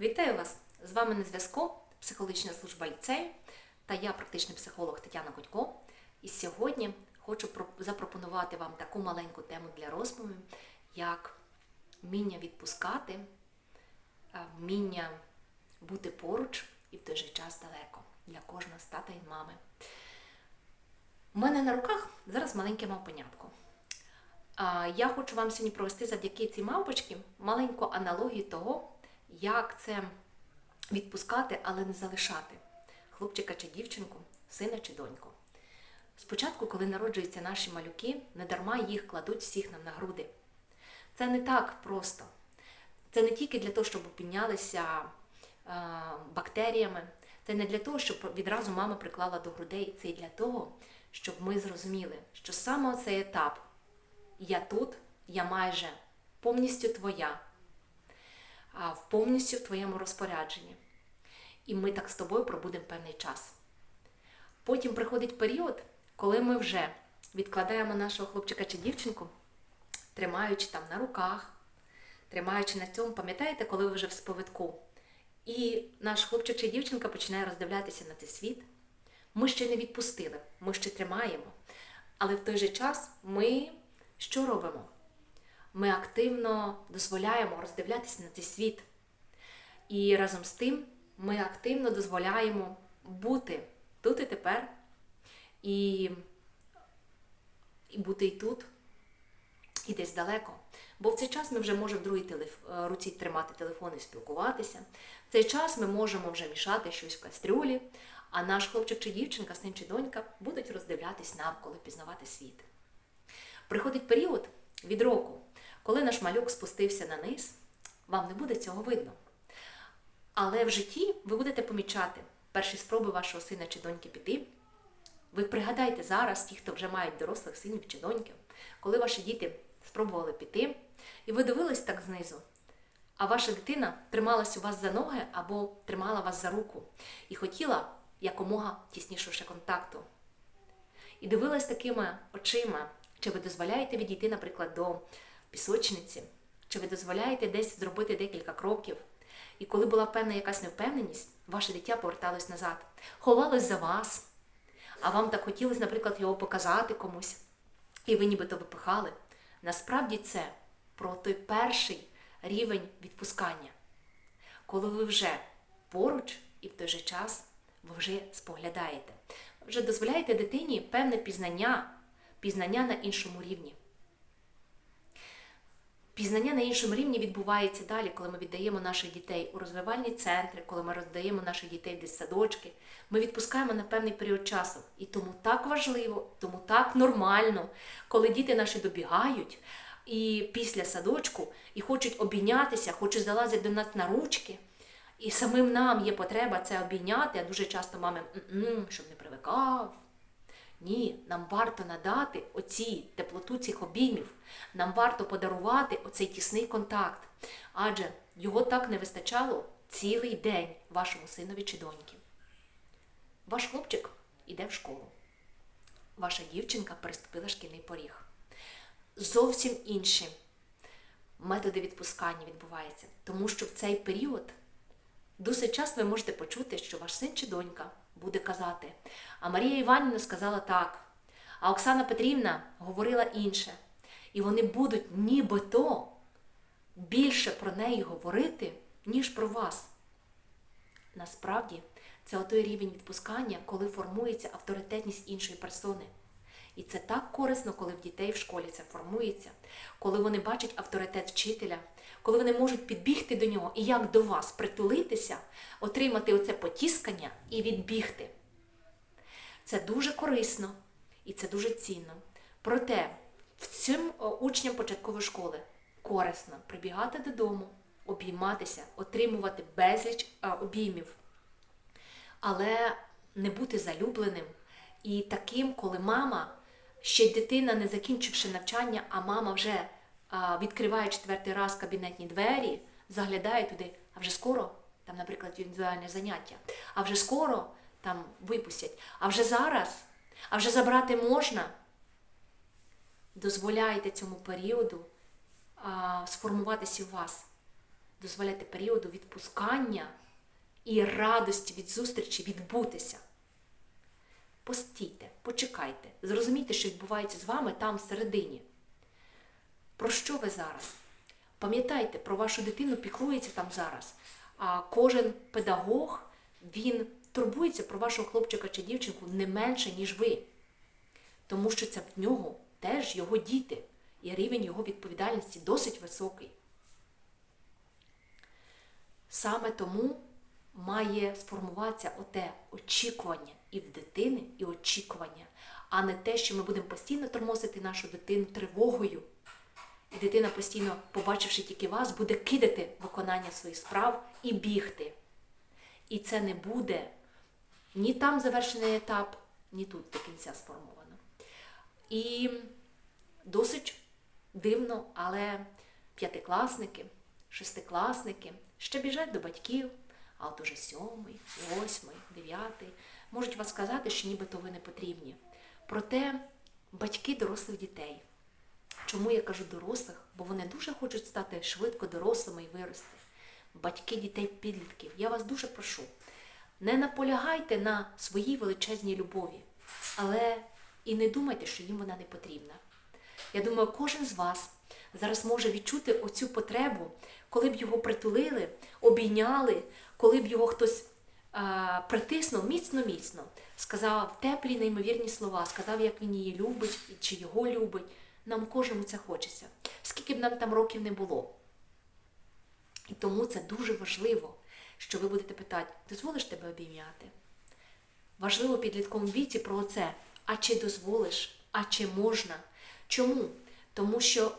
Вітаю вас! З вами на зв'язку психологічна служба ліцею та я практичний психолог Тетяна Котько. І сьогодні хочу запропонувати вам таку маленьку тему для розмови, як вміння відпускати, вміння бути поруч і в той же час далеко для кожного з тата і мами. У мене на руках зараз маленьке мавпенятко. Я хочу вам сьогодні провести завдяки цій мавпочці маленьку аналогію того, як це відпускати, але не залишати хлопчика чи дівчинку, сина чи доньку. Спочатку, коли народжуються наші малюки, не дарма їх кладуть всіх нам на груди. Це не так просто. Це не тільки для того, щоб опінялися е, бактеріями, це не для того, щоб відразу мама приклала до грудей. Це і для того, щоб ми зрозуміли, що саме цей етап я тут, я майже повністю твоя, в повністю в твоєму розпорядженні. І ми так з тобою пробудемо певний час. Потім приходить період, коли ми вже відкладаємо нашого хлопчика чи дівчинку, тримаючи там на руках, тримаючи на цьому, пам'ятаєте, коли ви вже в сповитку, і наш хлопчик чи дівчинка починає роздивлятися на цей світ. Ми ще не відпустили, ми ще тримаємо. Але в той же час ми що робимо? Ми активно дозволяємо роздивлятися на цей світ. І разом з тим ми активно дозволяємо бути тут і тепер, і, і бути і тут, і десь далеко. Бо в цей час ми вже можемо в другій телеф... е, руці тримати телефон і спілкуватися. В цей час ми можемо вже мішати щось в кастрюлі, а наш хлопчик чи дівчинка, син чи донька будуть роздивлятись навколо, пізнавати світ. Приходить період від року, коли наш малюк спустився на низ, вам не буде цього видно. Але в житті ви будете помічати перші спроби вашого сина чи доньки піти. Ви пригадайте зараз, ті, хто вже мають дорослих синів чи доньків, коли ваші діти спробували піти, і ви дивились так знизу, а ваша дитина трималась у вас за ноги або тримала вас за руку і хотіла якомога тіснішого контакту. І дивилась такими очима, чи ви дозволяєте відійти, наприклад, до пісочниці, чи ви дозволяєте десь зробити декілька кроків. І коли була певна якась невпевненість, ваше дитя поверталось назад, ховалось за вас, а вам так хотілося, наприклад, його показати комусь, і ви нібито випихали. Насправді це про той перший рівень відпускання, коли ви вже поруч і в той же час ви вже споглядаєте, вже дозволяєте дитині певне пізнання, пізнання на іншому рівні. Пізнання на іншому рівні відбувається далі, коли ми віддаємо наших дітей у розвивальні центри, коли ми роздаємо наших дітей в дитсадочки. Ми відпускаємо на певний період часу. І тому так важливо, тому так нормально, коли діти наші добігають і після садочку і хочуть обійнятися, хочуть залазити до нас на ручки. І самим нам є потреба це обійняти, а дуже часто мами, «М-м, щоб не привикав. Ні, нам варто надати оці теплоту цих обіймів. Нам варто подарувати оцей тісний контакт. Адже його так не вистачало цілий день вашому синові чи доньки. Ваш хлопчик іде в школу. Ваша дівчинка переступила шкільний поріг. Зовсім інші методи відпускання відбуваються, тому що в цей період Досить часто ви можете почути, що ваш син чи донька буде казати, а Марія Іванівна сказала так, а Оксана Петрівна говорила інше. І вони будуть нібито більше про неї говорити, ніж про вас. Насправді, це той рівень відпускання, коли формується авторитетність іншої персони. І це так корисно, коли в дітей в школі це формується, коли вони бачать авторитет вчителя, коли вони можуть підбігти до нього і як до вас притулитися, отримати оце потіскання і відбігти. Це дуже корисно і це дуже цінно. Проте всім учням початкової школи корисно прибігати додому, обійматися, отримувати безліч обіймів але не бути залюбленим і таким, коли мама, ще дитина, не закінчивши навчання, а мама вже відкриває четвертий раз кабінетні двері, заглядає туди, а вже скоро, там, наприклад, індивідуальне заняття, а вже скоро там випустять, а вже зараз, а вже забрати можна. Дозволяйте цьому періоду а, сформуватися у вас. дозволяйте періоду відпускання і радості від зустрічі відбутися. Постійте, почекайте, зрозумійте, що відбувається з вами там всередині. Про що ви зараз? Пам'ятайте, про вашу дитину піклується там зараз. А кожен педагог він турбується про вашого хлопчика чи дівчинку не менше, ніж ви. Тому що це в нього теж його діти, і рівень його відповідальності досить високий. Саме тому має сформуватися оте очікування і в дитини, і очікування, а не те, що ми будемо постійно тормозити нашу дитину тривогою. І дитина постійно, побачивши тільки вас, буде кидати виконання своїх справ і бігти. І це не буде ні там завершений етап, ні тут до кінця сформовано. І досить дивно, але п'ятикласники, шестикласники ще біжать до батьків, а от уже сьомий, восьмий, дев'ятий можуть вас сказати, що нібито ви не потрібні. Проте батьки дорослих дітей. Чому я кажу дорослих? Бо вони дуже хочуть стати швидко дорослими і вирости. Батьки дітей-підлітків, я вас дуже прошу, не наполягайте на своїй величезній любові, але і не думайте, що їм вона не потрібна. Я думаю, кожен з вас зараз може відчути оцю потребу, коли б його притулили, обійняли, коли б його хтось а, притиснув міцно-міцно, сказав теплі, неймовірні слова, сказав, як він її любить чи його любить. Нам кожному це хочеться. Скільки б нам там років не було. І тому це дуже важливо, що ви будете питати, дозволиш тебе обійняти? Важливо в підлітковому віці про це. А чи дозволиш, а чи можна? Чому? Тому що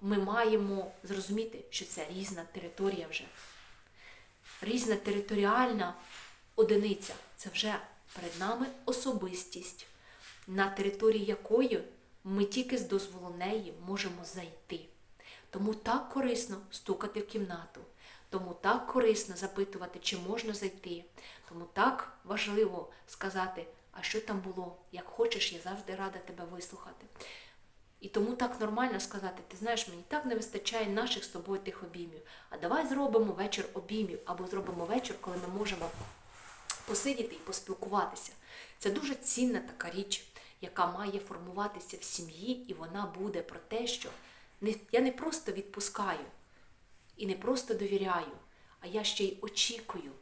ми маємо зрозуміти, що це різна територія вже. Різна територіальна одиниця це вже перед нами особистість, на території якої ми тільки з дозволу неї можемо зайти. Тому так корисно стукати в кімнату, тому так корисно запитувати, чи можна зайти, тому так важливо сказати, а що там було, як хочеш, я завжди рада тебе вислухати. І тому так нормально сказати, ти знаєш, мені так не вистачає наших з тобою тих обіймів. А давай зробимо вечір обіймів, або зробимо вечір, коли ми можемо посидіти і поспілкуватися. Це дуже цінна така річ, яка має формуватися в сім'ї, і вона буде про те, що я не просто відпускаю і не просто довіряю, а я ще й очікую,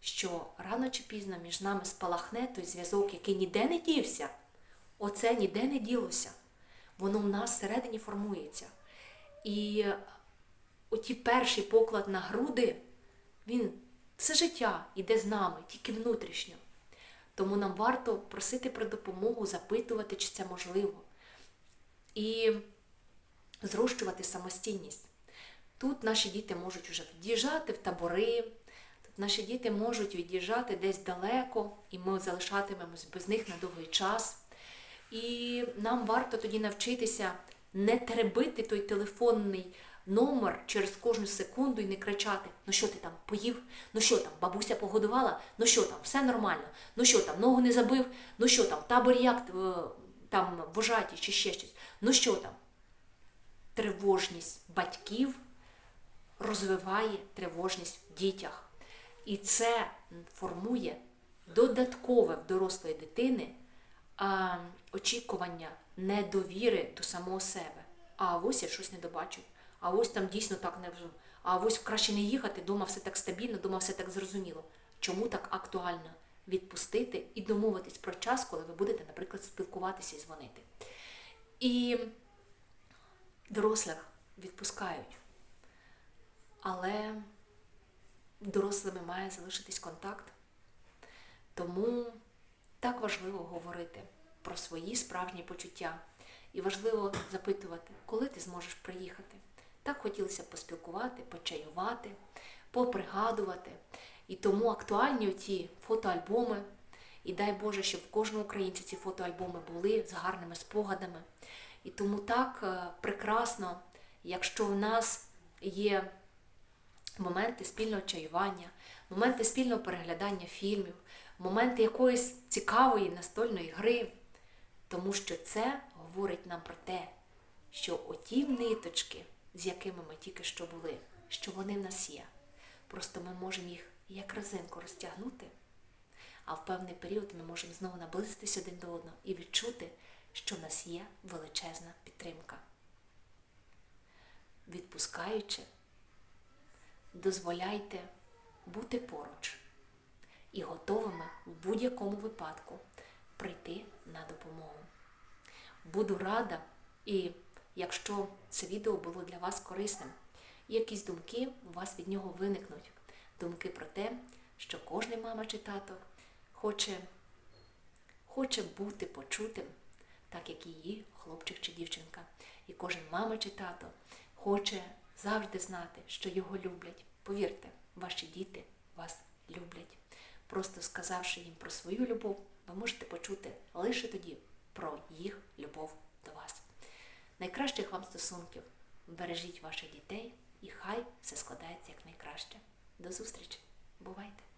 що рано чи пізно між нами спалахне той зв'язок, який ніде не дівся. Оце ніде не ділося. Воно в нас всередині формується. І оті перший поклад на груди, він все життя йде з нами, тільки внутрішньо. Тому нам варто просити про допомогу, запитувати, чи це можливо. І зрощувати самостійність. Тут наші діти можуть вже від'їжджати в табори, тут наші діти можуть від'їжджати десь далеко, і ми залишатимемось без них на довгий час. І нам варто тоді навчитися не теребити той телефонний номер через кожну секунду і не кричати: ну що ти там поїв? Ну що там, бабуся погодувала? Ну що там, все нормально? Ну що там, ногу не забив? Ну що там, табор як е, там вожаті чи ще щось? Ну що там? Тривожність батьків розвиває тривожність в дітях. І це формує додаткове в дорослої дитини очікування недовіри до самого себе. А ось я щось не добачив. А ось там дійсно так не вже. А ось краще не їхати, дома все так стабільно, дома все так зрозуміло. Чому так актуально відпустити і домовитись про час, коли ви будете, наприклад, спілкуватися і дзвонити. І дорослих відпускають. Але дорослими має залишитись контакт. Тому так важливо говорити про свої справжні почуття. І важливо запитувати, коли ти зможеш приїхати. Так хотілося поспілкувати, почаювати, попригадувати. І тому актуальні ті фотоальбоми. І дай Боже, щоб в кожного українця ці фотоальбоми були з гарними спогадами. І тому так е, прекрасно, якщо в нас є моменти спільного чаювання, моменти спільного переглядання фільмів, моменти якоїсь цікавої настольної гри, тому що це говорить нам про те, що оті ниточки, з якими ми тільки що були, що вони в нас є. Просто ми можемо їх як резинку розтягнути, а в певний період ми можемо знову наблизитись один до одного і відчути, що в нас є величезна підтримка. Відпускаючи, дозволяйте бути поруч і готовими в будь-якому випадку прийти на допомогу. Буду рада, і якщо це відео було для вас корисним, якісь думки у вас від нього виникнуть. Думки про те, що кожна мама чи тато хоче, хоче бути почутим, так як її хлопчик чи дівчинка. І кожен мама чи тато хоче завжди знати, що його люблять. Повірте, ваші діти вас люблять. Просто сказавши їм про свою любов, ви можете почути лише тоді про їх любов до вас. Найкращих вам стосунків. Бережіть ваших дітей і хай все складається як найкраще. До зустрічі! Бувайте!